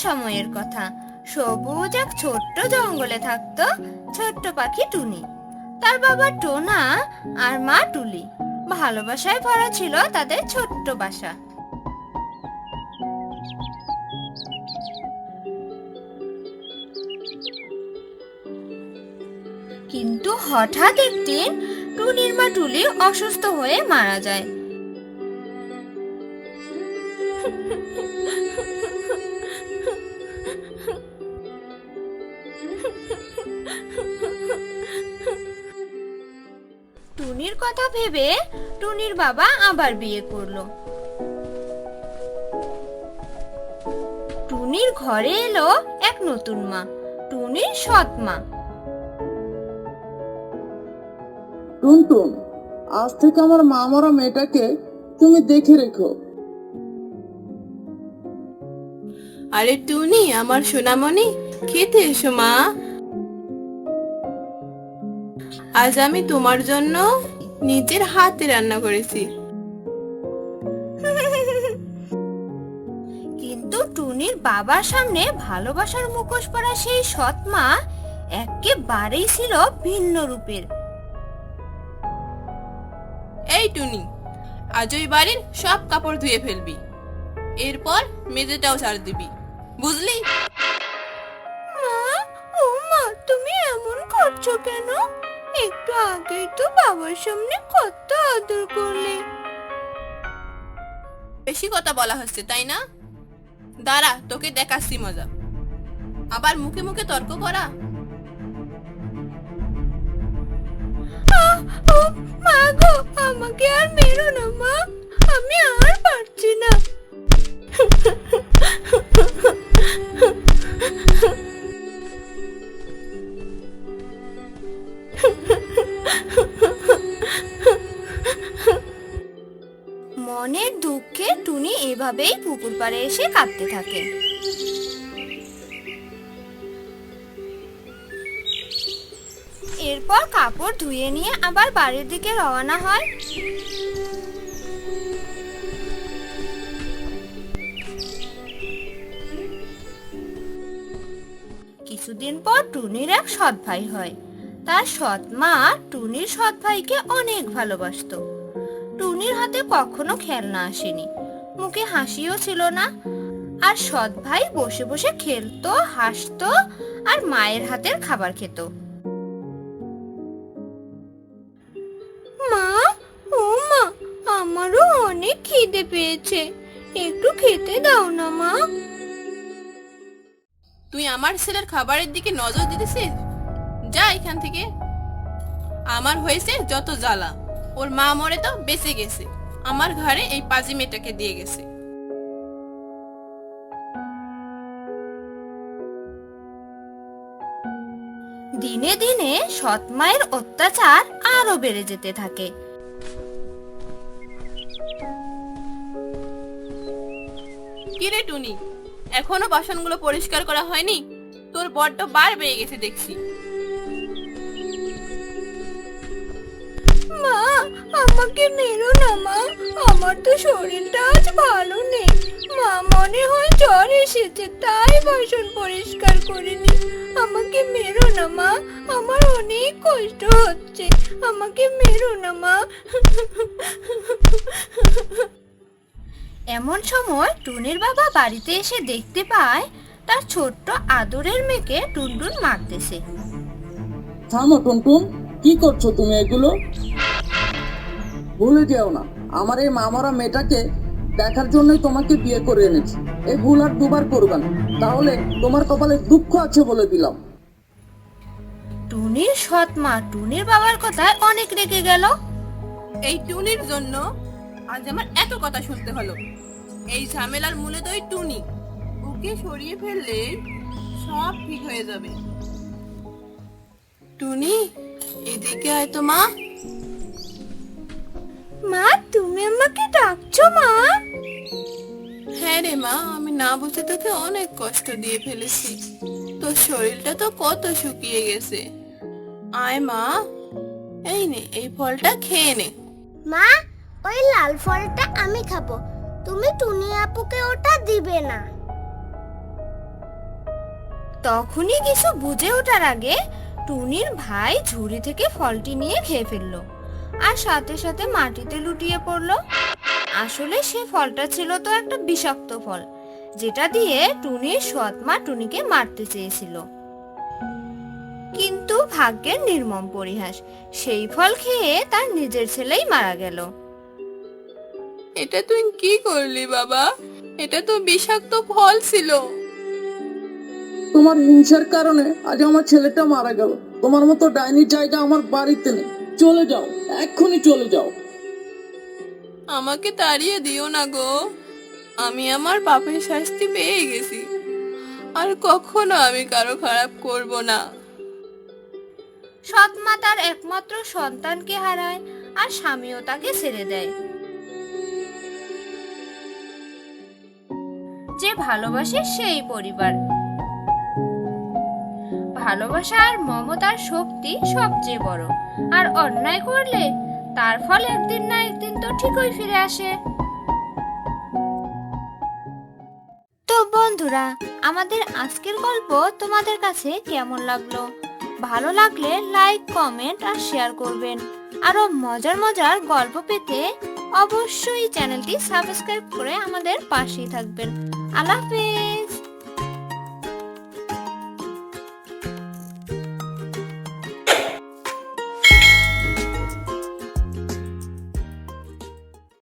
সময়ের কথা। সবুজ এক ছোট্ট জঙ্গলে থাকতো ছোট্ট পাখি টুনি। তার বাবা টোনা আর মা টুলি। ভালোবাসায় ভরা ছিল তাদের ছোট্ট বাসা। কিন্তু হঠাৎ একদিন টুনির মা টুলি অসুস্থ হয়ে মারা যায়। টুনির কথা ভেবে টুনির বাবা আবার বিয়ে করল। টুনির ঘরে এলো এক নতুন মা, টুনির সৎ মা। টুনটুন, আজ থেকে আমার মা মরা মেয়েটাকে তুমি দেখে রেখো। আরে টুনি আমার সোনামণি খেতে এসো মা। আজ আমি তোমার জন্য নিজের হাতে রান্না করেছি। কিন্তু টুনির বাবার সামনে ভালোবাসার মুখোশ পরা সেই সৎ মা একেবারেই ছিল ভিন্ন রূপের। এই টুনি আজ ওই বাড়ির সব কাপড় ধুয়ে ফেলবি। এরপর মেঝেটাও ছাড় দিবি। বুঝলি? মা ও মা তুমি এমন করছ কেন? একটু আগেই তো বাবার সামনে কত আদর করলে। বেশি কথা বলা হচ্ছে তাই না? দাঁড়া তোকে দেখাচ্ছি মজা। আবার মুখে মুখে তর্ক করা? মা গো আমাকে আর মেরো না মা। আমি আর পারছি না। এভাবেই পুকুর পাড়ে এসে কাঁদতে থাকে। এরপর কাপড় ধুয়ে নিয়ে আবার বাড়ির দিকে রওনা হয়। কিছুদিন পর টুনির এক সৎ ভাই হয়। তার সৎ মা টুনির সৎ ভাইকে অনেক ভালোবাসতো। টুনির হাতে কখনো খেলনা আসেনি। মুখে হাসিও ছিল না। আর সৎ ভাই বসে বসে খেলতো, হাসতো আর মায়ের হাতের খাবার খেত। মা, ও মা, আমারও অনেক খিদে পেয়েছে। একটু খেতে দাও না, মা। তুই আমার ছেলের খাবারের দিকে নজর দিতেছিস? যা এখান থেকে। আমার হয়েছে যত জ্বালা। ওর মা মরে তো বেঁচে গেছে। আমার ঘরে এই পাজি মেয়েটাকে দিয়ে গেছে। দিনে দিনে সৎ মায়ের অত্যাচার আরও বেড়ে যেতে থাকে। কিরে টুনি? এখনও বাসনগুলো পরিষ্কার করা হয়নি? তোর বড্ড বার বেড়ে গেছে দেখছি। আমাকে মেরো না মা। আমার তো শরীরটা আজ ভালো নেই। মা মনে হয় জ্বর এসেছে তাই বাসন পরিষ্কার করিনি। আমাকে মেরো না মা। আমার অনেক কষ্ট হচ্ছে। আমাকে মেরো না মা। এমন সময় টুনির বাবা বাড়িতে এসে দেখতে পায় তার ছোট্ট আদরের মেয়েকে টুনটুন মারতেছে। থামো টুনটুন। কি করছ তুমি এগুলো? ভুলে যেও না। আমার এই মা মরা মেয়েটাকে দেখার জন্যই তোমাকে বিয়ে করে এনেছি। এই ভুল আর দুবার করবে না। তাহলে তোমার কপালে দুঃখ আছে বলে দিলাম। টুনির সৎ মা টুনির বাবার কথায় অনেক রেগে গেল। এই টুনির জন্য আজ আমার এত কথা শুনতে হলো। এই ঝামেলার মূলে তো ওই টুনি। ওকে সরিয়ে ফেললে সব ঠিক হয়ে যাবে। টুনি এদিকে আয় তো মা। মা তুমি আমাকে ডাকছো মা? হ্যাঁ রে মা আমি না বুঝে তোকে অনেক কষ্ট দিয়ে ফেলেছি। তোর শরীরটা তো কত শুকিয়ে গেছে। আয় মা এই নে এই ফলটা খেয়ে নে। মা ওই লাল ফলটা আমি খাব। তুমি টুনি আপুকে ওটা দিবে না। তখনই কিছু বুঝে ওঠার আগে টুনির ভাই ঝুড়ি থেকে ফলটি নিয়ে খেয়ে ফেলল। আর সাথে সাথে মাটিতে লুটিয়ে পড়ল। আসলে সে ফলটা ছিল তো একটা বিষাক্ত ফল যেটা দিয়ে টুনির সৎ মা টুনিকে মারতে চেয়েছিল। কিন্তু ভাগ্যের নির্মম পরিহাস সেই ফল খেয়ে তার নিজের ছেলেই মারা গেল। এটা তুই কি করলি বাবা? এটা তো বিষাক্ত ফল ছিল। তোমার হিংসার কারণে আজ আমার ছেলেটা মারা গেল। তোমার মতো ডাইনির জায়গা আমার বাড়িতে নেই। চলে যাও এক্ষুনি চলে যাও। আমাকে তাড়িয়ে দিও না গো। আমি আমার পাপের শাস্তি পেয়ে গেছি। আর কখনো আমি কারও খারাপ করব না। সৎ মা তার একমাত্র সন্তানকে হারায় আর স্বামীও তাকে ছেড়ে দেয়। যে ভালোবাসে সেই পরিবার। ভালোবাসা আর মমতার শক্তি সবচেয়ে বড়। আর অন্যায় করলে তার ফল একদিন না একদিন তো ঠিকই ফিরে আসে। তো বন্ধুরা, আমাদের আজকের গল্প তোমাদের কাছে কেমন লাগল? ভালো লাগলে লাইক, কমেন্ট আর শেয়ার করবেন। আরও মজার মজার গল্প পেতে অবশ্যই চ্যানেলটি সাবস্ক্রাইব করে আমাদের পাশেই থাকবেন। আল্লাহ হাফেজ!